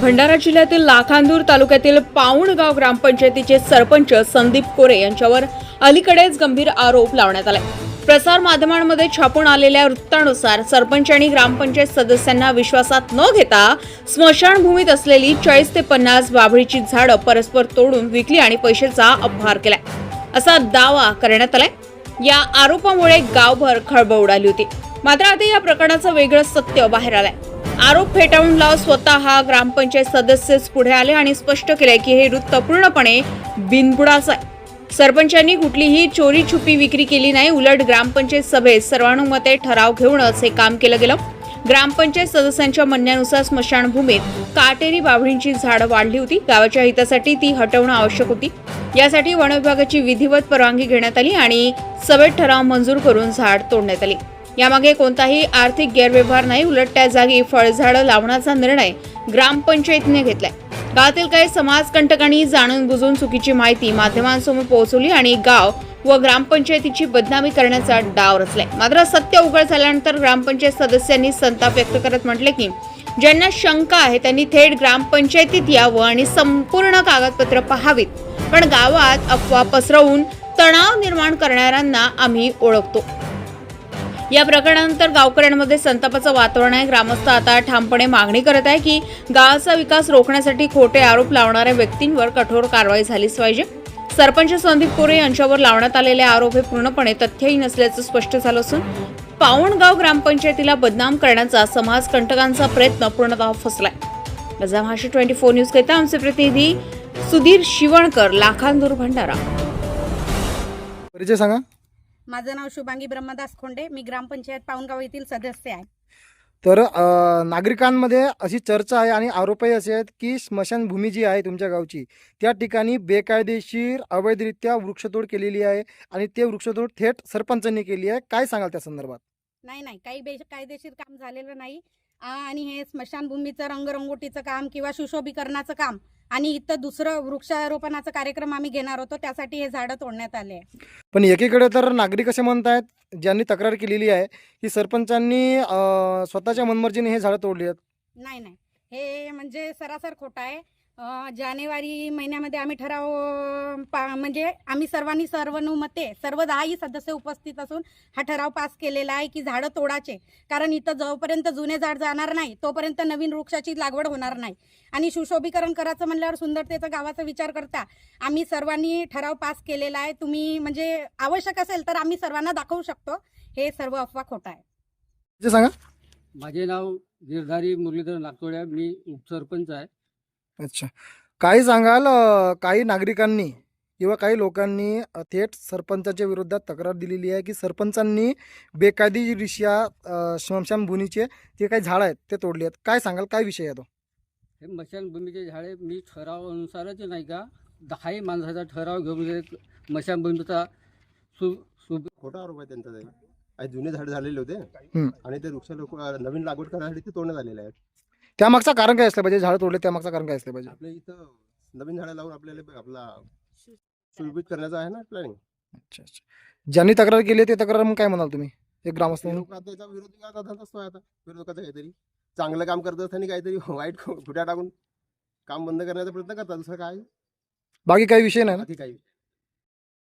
भंडारा जिल्ह्यातील लाखांदूर तालुक्यातील पाऊणगाव ग्रामपंचायतीचे सरपंच संदीप कोरे यांच्यावर अलीकडेच गंभीर आरोप लावण्यात आले प्रसार माध्यमांमध्ये छापून आलेल्या वृत्तानुसार सरपंच आणि ग्रामपंचायत सदस्यांना विश्वासात न घेता स्मशानभूमीत असलेली चाळीस ते पन्नास बाभळीची झाडं परस्पर तोडून विकली आणि पैशाचा अपहार केलाय. असा दावा करण्यात आलाय. या आरोपामुळे गावभर खळबळ उडाली होती. मात्र आता या प्रकरणाचं वेगळं सत्य बाहेर आलंय. आरोप फेटाळून लाव स्वतः ग्रामपंचायत सदस्यच पुढे आले आणि स्पष्ट केले की हे वृत्त पूर्णपणे बिनबुडाचं आहे. सरपंचांनी कुठलीही चोरी छुपी विक्री केली नाही. उलट ग्रामपंचायत सभेत सर्वानुमते ठराव घेऊनच हे काम केलं गेलं. ग्रामपंचायत सदस्यांच्या म्हणण्यानुसार स्मशानभूमीत काटेरी बाभळींची झाडं वाढली होती. गावाच्या हितासाठी ती हटवणं आवश्यक होती. यासाठी वन विभागाची विधिवत परवानगी घेण्यात आली आणि सभेत ठराव मंजूर करून झाड तोडण्यात आली. यामागे कोणताही आर्थिक गैरव्यवहार नाही उलट त्या जागी फळझाडं लावण्याचा निर्णय ग्रामपंचायतीने घेतलाय. गावातील काही समाजकंटकांनी जाणून बुजून चुकीची माहिती माध्यमांसमोर पोहोचवली आणि गाव व ग्रामपंचायतीची बदनामी करण्याचा डाव रचलाय. मात्र सत्य उघड झाल्यानंतर ग्रामपंचायत सदस्यांनी संताप व्यक्त करत म्हटले की ज्यांना शंका आहे त्यांनी थेट ग्रामपंचायतीत यावं आणि संपूर्ण कागदपत्र पाहावीत. पण गावात अफवा पसरवून तणाव निर्माण करणाऱ्यांना आम्ही ओळखतो. या प्रकरणानंतर गावकऱ्यांमध्ये संतापाचं वातावरण आहे. ग्रामस्थ आता ठामपणे मागणी करत आहे की गावाचा विकास रोखण्यासाठी खोटे आरोप लावणाऱ्या व्यक्तींवर कठोर कारवाई झालीच पाहिजे. सरपंच संदीप कोरे यांच्यावर लावण्यात आलेले आरोप हे पूर्णपणे तथ्यही नसल्याचं स्पष्ट झालं असून पावणगाव ग्रामपंचायतीला बदनाम करण्याचा समाज कंटकांचा प्रयत्न पूर्णतः फसलाय. गजा महाराष्ट्र ट्वेंटी फोर न्यूज करिता आमचे प्रतिनिधी सुधीर शिवणकर लाखांदूर भंडारा. परिचय सांगा. माझं नाव शुभांगी ब्रह्मदास खोंडे. मी ग्रामपंचायत पाऊनगाव येथील सदस्य आहे. तर अ, नागरिकांमध्ये अशी चर्चा आहे आणि आरोपही असे आहेत की स्मशानभूमी जी आहे तुमच्या गावची त्या ठिकाणी बेकायदेशीर अवैधरित्या वृक्षतोड केलेली आहे आणि ते वृक्षतोड थेट सरपंचांनी केली आहे. काय सांगाल त्या संदर्भात? नाही नाही. काही बेकायदेशीर काम झालेलं नाही. आ, आणि हे स्मशानभूमीचं रंगरंगोटीचं काम किंवा सुशोभीकरणाचं काम आणि इथं दुसरं वृक्षारोपणाचा कार्यक्रम आम्ही घेणार होतो त्यासाठी हे झाडं तोडण्यात आले पण एकीकडे तर नागरिक असे म्हणत आहेत ज्यांनी तक्रार केलेली आहे की सरपंचांनी अ, स्वतःच्या मनमर्जीने हे झाडं तोडली आहेत. नाही नाही. हे म्हणजे सरासर खोटं आहे. जानेवारी महिन्यामध्ये आम्ही ठराव पा म्हणजे आम्ही सर्वांनी सर्वानुमते सर्व दहाही सदस्य उपस्थित असून हा ठराव पास केलेला आहे की झाडं तोडाचे कारण इथं जोपर्यंत जुने झाड जाणार नाही तोपर्यंत नवीन वृक्षाची लागवड होणार नाही. आणि सुशोभीकरण करायचं म्हणल्यावर सुंदरतेचा गावाचा विचार करता आम्ही सर्वांनी ठराव पास केलेला आहे. तुम्ही म्हणजे आवश्यक असेल तर आम्ही सर्वांना दाखवू शकतो. हे सर्व अफवा खोटा आहे. सांगा. माझे नाव गिरधारी मुरलीधर नागतोड्या मी उपसरपंच आहे. अच्छा. काही सांगाल अ, काही नागरिकांनी किंवा काही लोकांनी अ, थेट सरपंचाच्या विरोधात तक्रार दिलेली आहे की सरपंचांनी बेकायदेशीररित्या अ, स्मशानभूमीचे जे काही झाडं आहेत ते तोडले आहेत. काय सांगाल? काय विषय आहे तो? हे मशानभूमीचे झाडे मी ठरावानुसारच नाही का दहाही माणसाचा ठराव घेऊन हे मशानभूमीचा सु सु खोटा आरोप आहे त्यांचा ते. आणि जुने झाड झालेले होते. हम्म. आणि ते वृक्ष लोक नवीन लागवड करण्यासाठी ते तोडण्यात आलेले आहेत. त्यामागचं कारण काय असलं पाहिजे? झाडं तोडले त्यामागचं कारण काय असलं पाहिजे? आपल्या इथं नवीन झाडं लावून आपल्याला आपला सुरभीत करण्याचा आहे ना प्लॅनिंग अच्छा अच्छा. ज्यांनी तक्रार केली ते तक्रार मग काय म्हणाल तुम्ही? एक ग्रामस्थ म्हणून? लोक आता याचा विरोधी धंदा असतो आता? विरोधकाचा काहीतरी. चांगलं काम करत असताना काहीतरी वाईट खुट्या टाकून काम बंद करण्याचा प्रयत्न करतात. दुसरं काय? बाकी काही विषय नाही ना? बाकी काही.